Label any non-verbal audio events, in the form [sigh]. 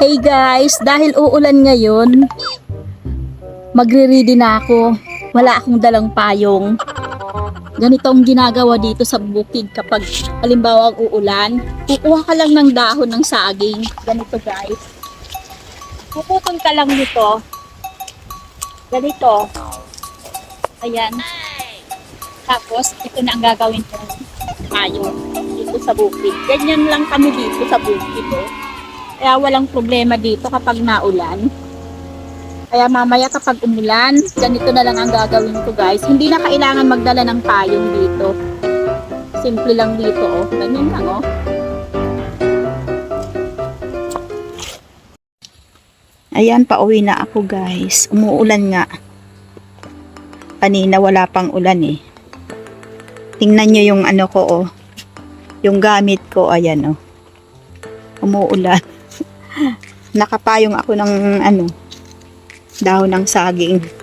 Hey guys, dahil uulan ngayon, magre-ready na ako. Wala akong dalang payong. Ganito ang ginagawa dito sa bukid kapag halimbawa uulan. Kukuha ka lang ng dahon ng saging. Ganito guys. Puputol ka lang nito. Ganito. Ayan. Tapos, ito na ang gagawin ko payong dito sa bukid. Ganyan lang kami dito sa bukid. Oh. Kaya walang problema dito kapag naulan. Kaya mamaya kapag umulan, ganito na lang ang gagawin ko guys. Hindi na kailangan magdala ng payong dito. Simple lang dito oh. Ganyan lang oh. Ayan, pauwi na ako guys. Umuulan nga. Kanina wala pang ulan eh. Tingnan nyo yung ano ko oh. Yung gamit ko, ayan oh. Umuulan. [laughs] Nakapayong ako ng ano, dahon ng saging.